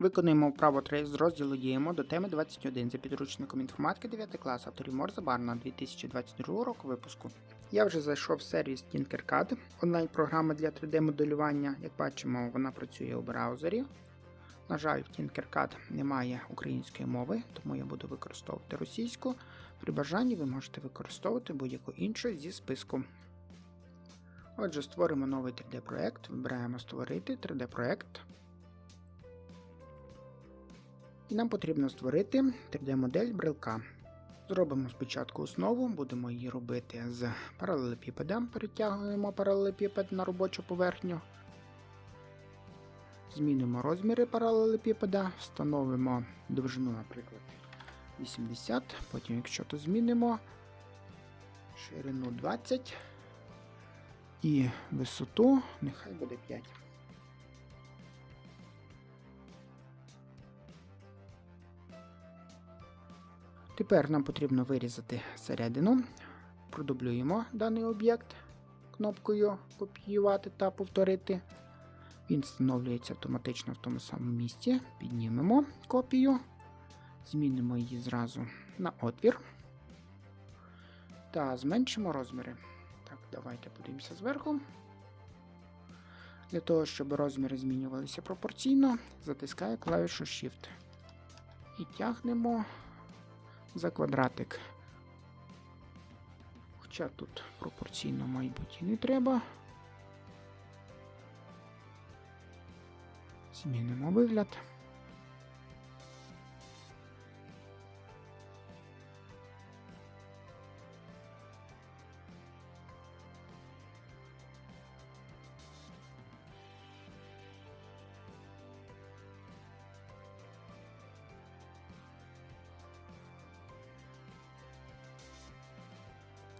Виконуємо вправо 3 з розділу Діємо до теми 21 за підручником інформатики 9 клас авторів Морза Барна 2022 року випуску. Я вже зайшов в сервіс Tinkercad, онлайн-програма для 3D-моделювання. Як бачимо, вона працює у браузері. На жаль, в Tinkercad немає української мови, тому я буду використовувати російську. При бажанні ви можете використовувати будь-яку іншу зі списку. Отже, створимо новий 3D-проект, вибираємо Створити 3D-проект. І нам потрібно створити 3D-модель брелка. Зробимо спочатку основу, будемо її робити з паралелепіпеда. Перетягуємо паралелепіпед на робочу поверхню. Змінимо розміри паралелепіпеда, встановимо довжину, наприклад, 80, потім, якщо то змінимо, ширину 20 і висоту нехай буде 5. Тепер нам потрібно вирізати середину. Продублюємо даний об'єкт кнопкою Копіювати та повторити. Він встановлюється автоматично в тому самому місці. Піднімемо копію, змінимо її зразу на отвір та зменшимо розміри. Так, давайте подивимося зверху. Для того, щоб розміри змінювалися пропорційно, затискаю клавішу Shift і тягнемо за квадратик. Хоча тут пропорційно, мабуть, і не треба. Змінимо вигляд.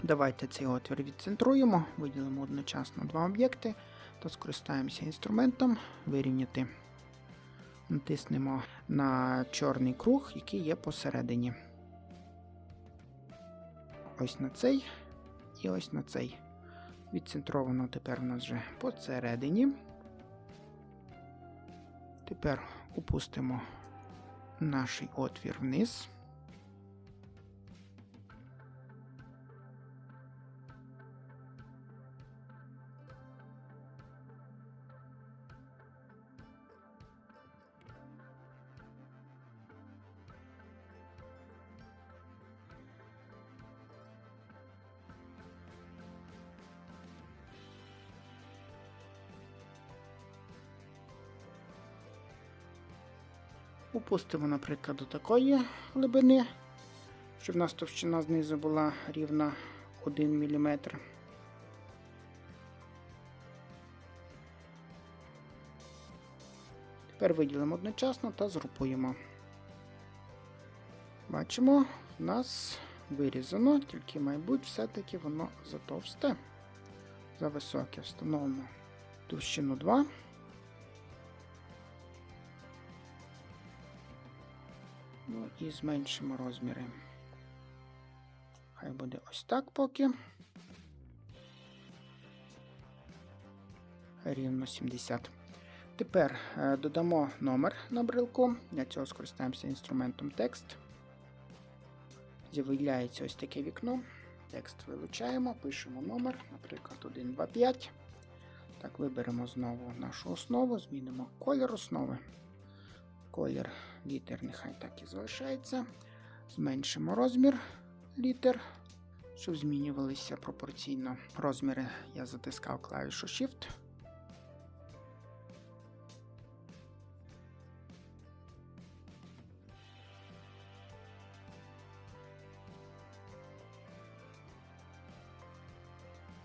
Давайте цей отвір відцентруємо, виділимо одночасно два об'єкти та скористаємося інструментом вирівняти. Натиснемо на чорний круг, який є посередині. Ось на цей і ось на цей. Відцентровано тепер у нас вже посередині. Тепер опустимо наш отвір вниз. Опустимо, наприклад, до такої глибини, щоб в нас товщина знизу була рівна 1 мм. Тепер виділимо одночасно та згрупуємо. Бачимо, в нас вирізано, тільки, мабуть, все-таки воно затовсте, зависоке. Встановимо товщину 2. Ну і зменшимо розміри. Хай буде ось так поки. Рівно 70. Тепер е, додамо номер на брелку. Для цього скористаємося інструментом текст. З'являється ось таке вікно. Текст вилучаємо, пишемо номер, наприклад, 125. Так, виберемо знову нашу основу, змінимо колір основи. Колір літер нехай так і залишається. Зменшимо розмір літер, щоб змінювалися пропорційно розміри. Я затискав клавішу Shift.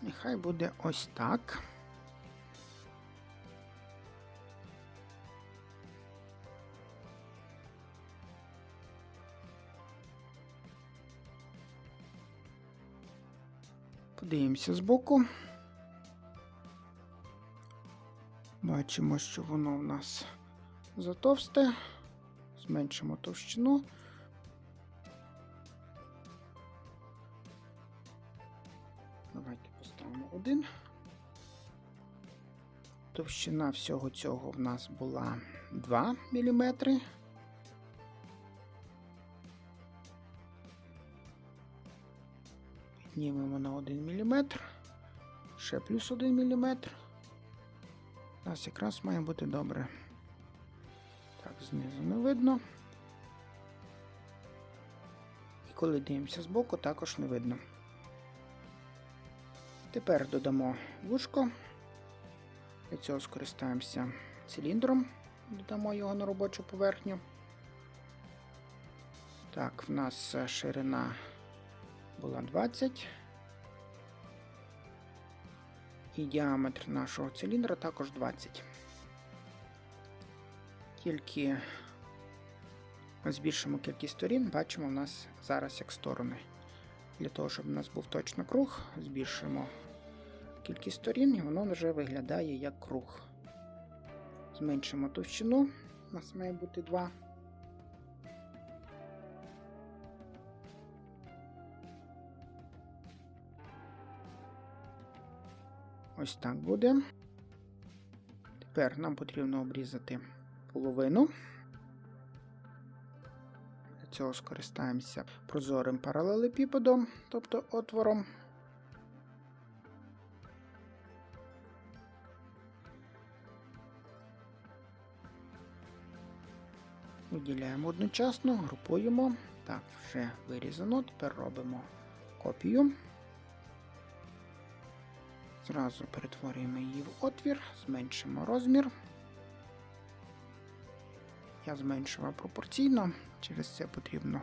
Нехай буде ось так. Подивимося збоку. Бачимо, що воно в нас затовсте. Зменшимо товщину. Давайте поставимо один. Товщина всього цього в нас була 2 мм. Піднімемо на 1 мм. Ще плюс 1 мм. У нас якраз має бути добре. Так, знизу не видно. І коли дивимося збоку, також не видно. Тепер додамо вушко. Для цього скористаємося циліндром, додамо його на робочу поверхню. Так, в нас ширина була 20. І діаметр нашого циліндра також 20. Тільки збільшимо кількість сторін, бачимо, у нас зараз як сторони. Для того, щоб у нас був точно круг, збільшимо кількість сторін, і воно вже виглядає як круг. Зменшимо товщину, у нас має бути 2. Ось так буде. Тепер нам потрібно обрізати половину. Для цього скористаємося прозорим паралелепіпедом, тобто отвором. Виділяємо одночасно, групуємо. Так, вже вирізано. Тепер робимо копію. Зразу перетворюємо її в отвір, зменшимо розмір. Я зменшував пропорційно, через це потрібно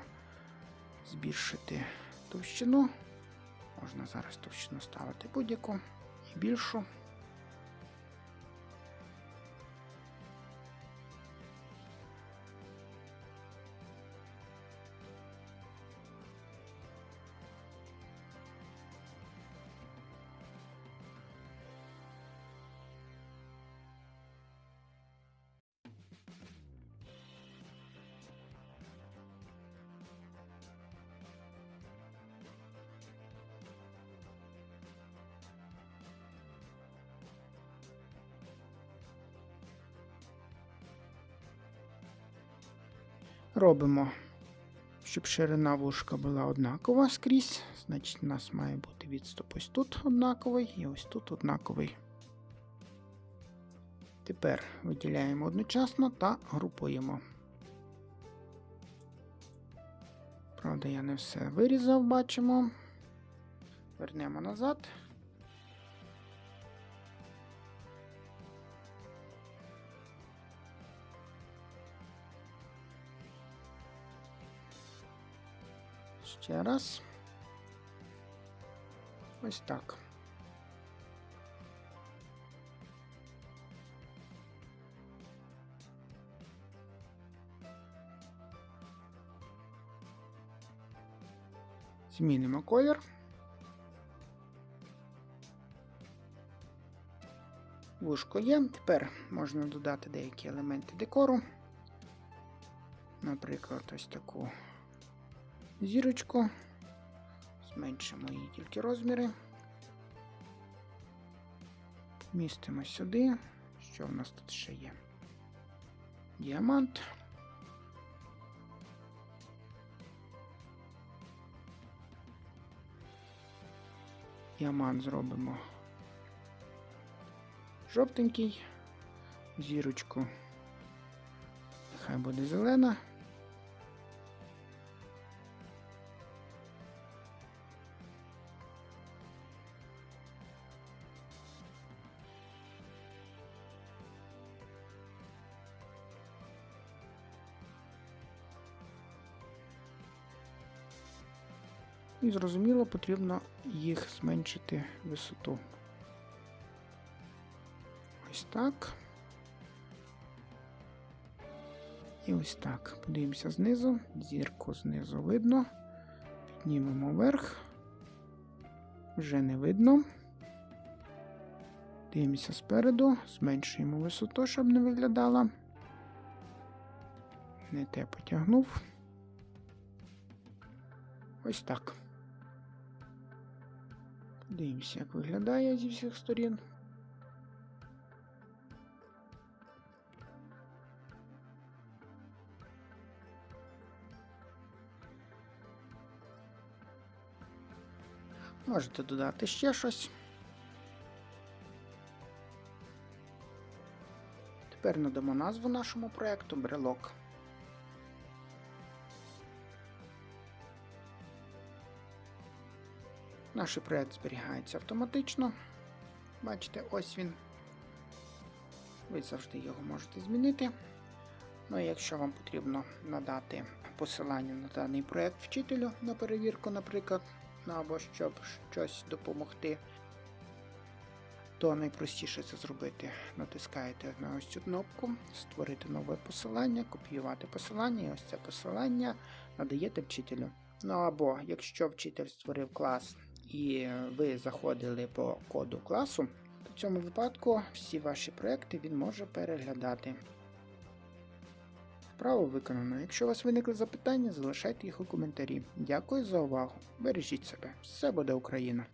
збільшити товщину. Можна зараз товщину ставити будь-яку і більшу. Робимо, щоб ширина вушка була однакова скрізь. Значить, у нас має бути відступ ось тут однаковий і ось тут однаковий. Тепер виділяємо одночасно та групуємо. Правда, я не все вирізав, бачимо. Вернемо назад. Ще раз. Ось так. Змінимо колір. Вушко є. Тепер можна додати деякі елементи декору. Наприклад, ось таку зірочку. Зменшимо її тільки розміри. Містимо сюди. Що в нас тут ще є? Діамант. Діамант зробимо жовтенький, зірочку. Нехай буде зелена. І зрозуміло, потрібно їх зменшити висоту. Ось так. І ось так. Подивимося знизу, зірку знизу видно. Піднімемо вверх. Вже не видно. Дивимося спереду, зменшуємо висоту, щоб не виглядала. Не те потягнув. Ось так. Дивимося, як виглядає зі всіх сторін. Можете додати ще щось. Тепер надамо назву нашому проєкту брелок. Наш проєкт зберігається автоматично. Бачите, ось він. Ви завжди його можете змінити. Ну і якщо вам потрібно надати посилання на даний проєкт вчителю на перевірку, наприклад, ну, або щоб щось допомогти, то найпростіше це зробити. Натискаєте на ось цю кнопку, створити нове посилання, копіювати посилання, і ось це посилання надаєте вчителю. Ну або якщо вчитель створив клас і ви заходили по коду класу, в цьому випадку всі ваші проекти він може переглядати. Вправо виконано. Якщо у вас виникли запитання, залишайте їх у коментарі. Дякую за увагу. Бережіть себе. Все буде Україна!